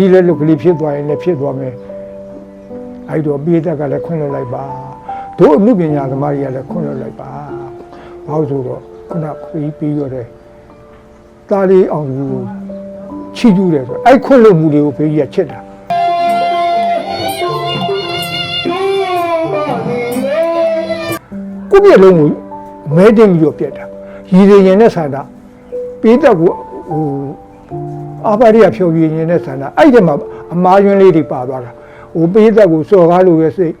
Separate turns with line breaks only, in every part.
တိလက်လုတ်ကလေးဖြစ်သွားရင်လည်းဖြစ်သွားမယ်အဲ့တော့ပိဋကကလည်းခွင့်လွှတ်လိုက်ပါတို့အမှုပညာသမားတွေကလည်းခွင့်လွှတ်လိုက်ပါဘာလို့ဆိုတော့ခုနပြီးပြီးရတဲ့တာလီအောင်သူချီးကျူးတယ်ဆိုအဲ့ခွင့်လွှတ်မှုတွေကိုဖေးကြီးကချစ်တာကိုယ့်ပြည်လုံးကိုမဲတင်ပြီးတော့ပြက်တာရည်ရည်ရင်တဲ့ဆန္ဒပိဋကကိုဟို အာပါရိယဖြောပြင်းနေတဲ့ဆန္ဒအဲ့ဒီမှာအမားယွန်းလေးတွေပါသွားတာဟိုပိသက်ကိုစော်ကားလို့ပဲစိတ်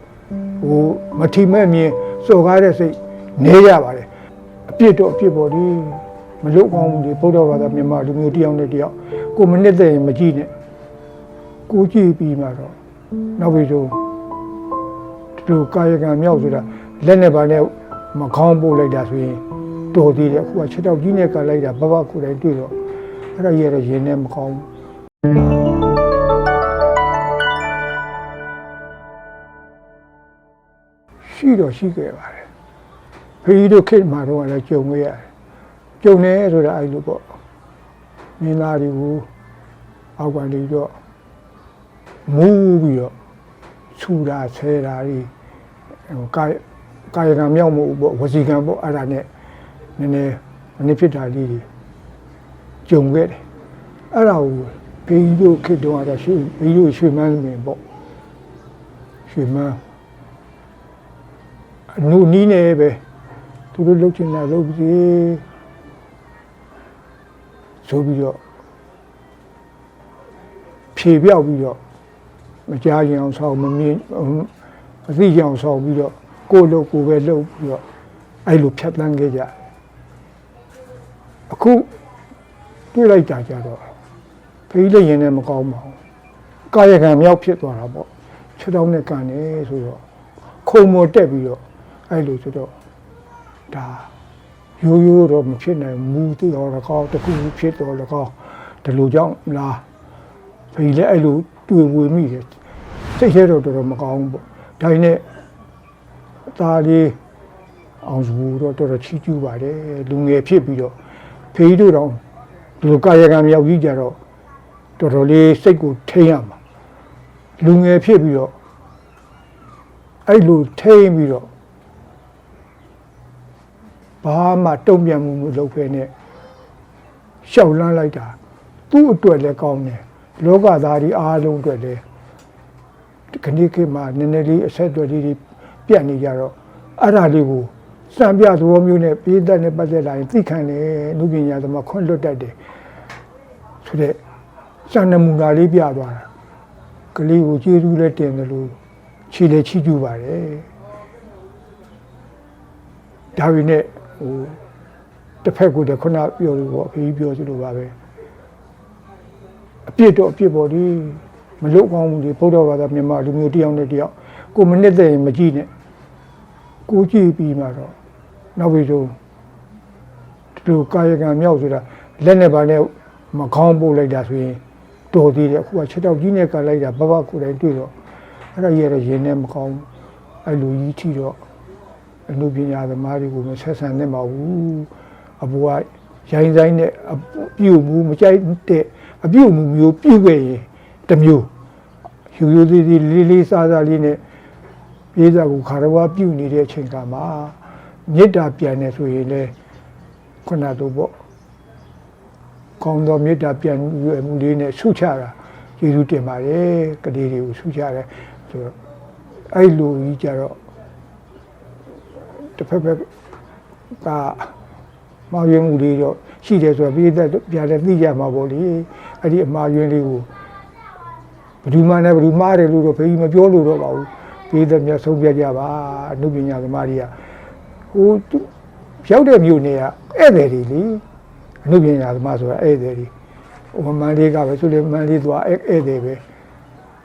ဟိုမထီမဲ့မြင်စော်ကားတဲ့စိတ်နေရပါတယ်အပြစ်တော့အပြစ်ပေါ်ဒီမလုကောင်းဘူးဒီဗုဒ္ဓဘာသာမြန်မာလူမျိုးတယောက်နဲ့တယောက်ကိုမနစ်တဲ့ရင်မကြည့်နဲ့ကိုကြည့်ပြီးမှတော့နောက်ပြီးတော့ဒီလိုကာယကံမြောက်ဆိုတာလက်နဲ့ပါနဲ့မခေါင်းပို့လိုက်တာဆိုရင်တော်သေးတယ်အခုကချက်တော့ကြီးနဲ့ကလိုက်တာဘဘကိုယ်တိုင်တွေ့တော့ အဲ့ဒါရရရင်နဲ့မကောင်းဘူးရှိတော့ရှိခဲ့ပါတယ်ဖေးတို့ခေတ်မှာတော့လည်းကြုံခဲ့ရတယ်ကြုံနေဆိုတာအဲ့လိုပေါ့မင်းသားတွေကိုအောက်ကနေတော့မူးပြီးတော့ဆူတာဆဲတာတွေဟိုကာယကာယကံမြောက်မှုပေါ့ဝစီကံပေါ့အဲ့ဒါနဲ့နည်းနည်းနည်းဖြစ်တာလေးတွေ ကြုံခဲ့တယ်အဲ့ဒါကိုဘေးကြီးတို့ခေတ္တကတော့ရွှေဘေးကြီးတို့ရွှေမန်းမင်းပေါ့ရွှေမန်းအနုနီးနေပဲသူတို့လုပ်ချင်တာလုပ်စီဆိုပြီးတော့ဖြေပြောက်ပြီးတော့မကြားရင်အောင်ဆောက်မမြင်မသိကြအောင်ဆောက်ပြီးတော့ကိုယ်လုပ်ကိုယ်ပဲလုပ်ပြီးတော့အဲ့လိုဖြတ်တန်းခဲ့ကြတယ်အခု တွေ့လိုက်တာကြတော့ဖေးလေးရင်နဲ့မကောင်းပါဘူးကာယကံမြောက်ဖြစ်သွားတာပေါ့ခြေထောက်နဲ့ကန်နေဆိုတော့ခုံမော်တက်ပြီးတော့အဲ့လိုဆိုတော့ဒါရိုးရိုးတော့မဖြစ်နိုင်မူတူတော့လည်းကောင်းတစ်ခုခုဖြစ်တော့လည်းကောင်းဒီလိုကြောင့်လားဖေးလည်းအဲ့လိုတွေ့ဝေမိတယ်စိတ်ထဲတော့တော်တော်မကောင်းဘူးပေါ့ဒါနဲ့အသားလေးအောင်စုတော့တော်တော်ချီးကျူးပါတယ်လူငယ်ဖြစ်ပြီးတော့ဖေးတို့တော့ ဒီလိုကာယကံမြောက်ကြီးကြတော့တော်တော်လေးစိတ်ကိုထိန်းရမှာလူငယ်ဖြစ်ပြီးတော့အဲ့လိုထိန်းပြီးတော့ဘာမှတုံ့ပြန်မှုမလုပ်ဖဲနဲ့ရှောက်လန်းလိုက်တာသူ့အတွက်လည်းကောင်းတယ်လောကသားဒီအားလုံးအတွက်လည်းခဏခေတ်မှာနည်းနည်းလေးအဆက်အသွယ်လေးတွေပြတ်နေကြတော့အဲ့ဒါလေးကို စံပြသဘောမျိုးနဲ့ပြည်သက်နဲ့ပတ်သက်လာရင်သိခံတယ်လူပညာသမားခွင့်လွတ်တတ်တယ်ဆိုတဲ့စံနမူနာလေးပြသွားတာကလေးကိုကျေးဇူးလည်းတင်တယ်လို့ခြေလည်းချီးကျူးပါတယ်ဒါပေမဲ့ဟိုတစ်ဖက်ကတည်းကခုနပြောလို့ပေါ့အဖေကြီးပြောသလိုပါပဲအပြစ်တော့အပြစ်ပေါ်ဒီမလုကောင်းဘူးဒီဗုဒ္ဓဘာသာမြန်မာလူမျိုးတယောက်နဲ့တယောက်ကိုမနစ်တဲ့ရင်မကြည့်နဲ့ကိုကြည့်ပြီးမှတော့ နောက်ပြီးတော့ဒီလိုကာယကံမြောက်ဆိုတာလက်နဲ့ပါနဲ့မခေါင်းပို့လိုက်တာဆိုရင်တော်သေးတယ်အခုကချက်တော့ကြီးနဲ့ကလိုက်တာဘဘကိုယ်တိုင်တွေ့တော့အဲ့ဒါရရရင်နဲ့မကောင်းအဲ့လိုကြီးထီတော့အမှုပညာသမားတွေကိုမဆက်ဆံနေမှာဘူးအဘွားရိုင်းဆိုင်နဲ့အပြုတ်မှုမကြိုက်တဲ့အပြုတ်မှုမျိုးပြုတ်ခဲ့ရင်တစ်မျိုးယူယူသေးသေးလေးလေးစားစားလေးနဲ့ပြေးစားကိုခါရဝပြုတ်နေတဲ့အချိန်ကမှာ မေတ္တာပြန်နေဆိုရင်လေခုနတော့ပေါ့ကောင်းသောမေတ္တာပြန်ရွယ်မှုလေးနဲ့ဆုချတာကျေးဇူးတင်ပါတယ်ကလေးတွေကိုဆုချတယ်ဆိုတော့အဲ့လိုကြီးကြတော့တစ်ဖက်ဖက်ကမောင်ရင်မှုလေးတော့ရှိတယ်ဆိုတော့ပြည်သက်ပြန်လည်းသိကြမှာပေါ့လေအဲ့ဒီအမှားယွင်းလေးကိုဘယ်သူမှလည်းဘယ်သူမှားတယ်လို့တော့ဖေကြီးမပြောလို့တော့ပါဘူးပြည်သက်များဆုံးဖြတ်ကြပါအနုပညာသမားတွေက ဟိုရောက်တဲ့မြို့နေကဧည့်သည်တွေလေအနုပညာသမားဆိုတာဧည့်သည်တွေဟိုမန်လေးကပဲဆိုလေမန်လေးသွားဧည့်သည်ပဲ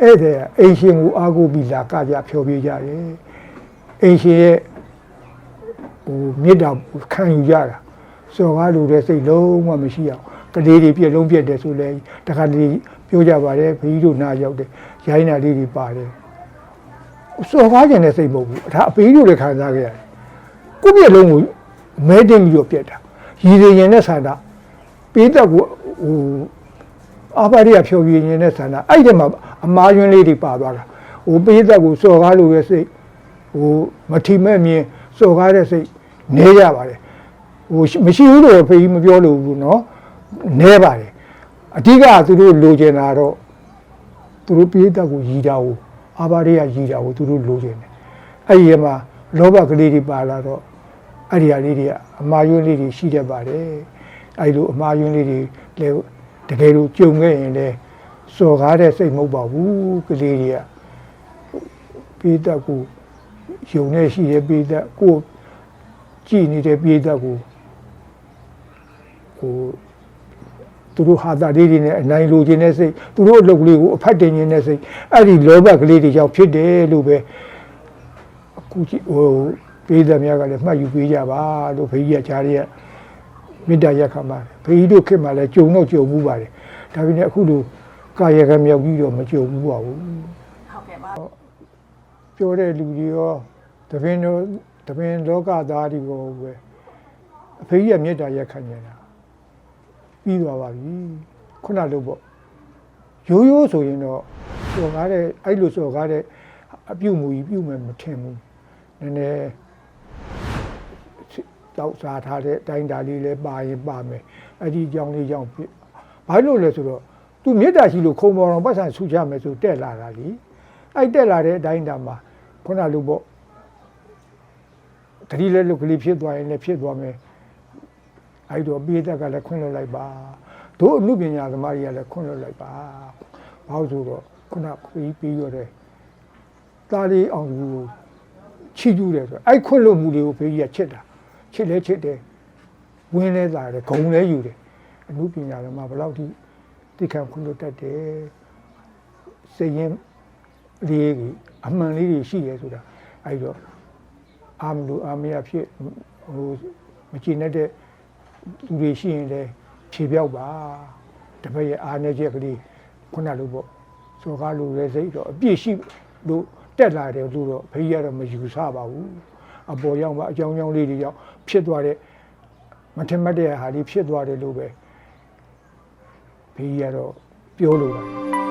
ဧည့်သည်အိမ်ရှင်ကိုအားကိုးပြီးလာကကြဖြောပြကြတယ်အိမ်ရှင်ရဲ့ဟိုမေတ္တာခံယူကြတာစော်ကားလူတဲ့စိတ်လုံးဝမရှိအောင်ကလေးတွေပြက်လုံးပြက်တယ်ဆိုလဲတခါတလေပြောကြပါတယ်ဘီတို့နာရောက်တယ်ရိုင်းနာလေးတွေပါတယ်စော်ကားကျင်တဲ့စိတ်မဟုတ်ဘူးဒါအပေးတို့လည်းခံစားခဲ့ရတယ် ကိုယ့်ပြက်လုံးကိုမဲတင်ပြီးတော့ပြက်တာရည်ရည်ရင်တဲ့ဆန္ဒပေးသက်ကိုဟို အာပါရိယဖြောပြင်းနေတဲ့ဆန္ဒအဲ့ဒီမှာအမားယွန်းလေးတွေပါသွားတာဟိုပိသက်ကိုစော်ကားလို့ရဲ့စိတ်ဟိုမထီမဲ့မြင်စော်ကားတဲ့စိတ်နေရပါတယ်ဟိုရှိမရှိဘူးလို့ဖေကြီးမပြောလို့ဘူးเนาะနေပါတယ်အဓိကကသူတို့လိုချင်တာတော့သူတို့ပိသက်ကိုရည်တာကိုအာပါရိယရည်တာကိုသူတို့လိုချင်တယ်အဲ့ဒီမှာလောဘကလေးတွေပါလာတော့ အဲ့ဒီဟာလေးတွေကအမာယွန်းလေးတွေရှိတတ်ပါတယ်အဲ့လိုအမာယွန်းလေးတွေလည်းတကယ်လို့ကြုံခဲ့ရင်လည်းစော်ကားတဲ့စိတ်မဟုတ်ပါဘူးကလေးတွေကပိဋကကိုယုံနေရှိတဲ့ပိဋကကိုကြည်နေတဲ့ပိဋကကိုကိုသူတို့ဟာတာလေးတွေနဲ့အနိုင်လိုချင်တဲ့စိတ်သူတို့အလုပ်ကလေးကိုအဖတ်တင်ခြင်းတဲ့စိတ်အဲ့ဒီလောဘကလေးတွေကြောင့်ဖြစ်တယ်လို့ပဲအခုကြည့်ဟို ပိဋကများကလည်းမှတ်ယူပေးကြပါလို့ဖေကြီးကကြားရတဲ့မေတ္တာရက်ခမှာဘုရားတို့ခေတ်မှာလည်းကြုံတော့ကြုံမှုပါတယ်ဒါပေမဲ့အခုလိုကာယကံမြောက်ပြီးတော့မကြုံဘူးပါဘူး
ဟုတ်ကဲ့ပါ
ပြောတဲ့လူတွေရောတပင်တို့တပင်လောကသားတွေရောပဲအဖေကြီးကမေတ္တာရက်ခံနေတာပြီးသွားပါပြီခုနလိုပေါ့ရိုးရိုးဆိုရင်တော့စော်ကားတဲ့အဲ့လိုစော်ကားတဲ့အပြုတ်မူကြီးပြုတ်မယ်မထင်ဘူးနည်းနည်း တောက်စားထားတဲ့အတိုင်းဒါလေးလည်းပါရင်ပါမယ်အဲ့ဒီကြောင်းလေးကြောင့်ဖြစ်ဘာလို့လဲဆိုတော့သူမေတ္တာရှိလို့ခုံပေါ်အောင်ပတ်စံဆူချမယ်ဆိုတက်လာတာလीအဲ့တက်လာတဲ့အတိုင်းဒါမှာခုနလိုပေါ့တတိလည်းလုတ်ကလေးဖြစ်သွားရင်လည်းဖြစ်သွားမယ်အဲ့တော့ပိသက်ကလည်းခွင့်လွှတ်လိုက်ပါတို့အမှုပညာသမားတွေကလည်းခွင့်လွှတ်လိုက်ပါဘာလို့ဆိုတော့ခုနပြီးပြီးရတဲ့သားလေးအောင်သူကိုချီးကျူးတယ်ဆိုအဲ့ခွင့်လွှတ်မှုလေးကိုဖေးကြီးကချစ်တာ ချစ်လဲချစ်တယ်ဝင်းလဲလာတယ်ဂုံလဲယူတယ်အမှုပညာလည်းမှာဘယ်လောက်ထိတိခံခွင့်လို့တတ်တယ်စိတ်ရင်းလေးကြီးအမှန်လေးတွေရှိရဲဆိုတာအဲဒီတော့အာမလို့အာမရဖြစ်ဟိုမချင်တဲ့သူတွေရှိရင်လည်းဖြေပြောက်ပါတပည့်ရဲ့အားနေချက်ကလေးခုနလိုပေါ့စောကားလိုလဲစိတ်တော့အပြည့်ရှိလို့တက်လာတယ်လို့တော့ဘုရားကတော့မယူဆပါဘူး အပေါ်ရောက်မှအကြောင်းကြောင်းလေးတွေရောက်ဖြစ်သွားတဲ့မထင်မှတ်တဲ့ဟာလေးဖြစ်သွားတယ်လို့ပဲဘေးကြီးကတော့ပြောလို့ပါတယ်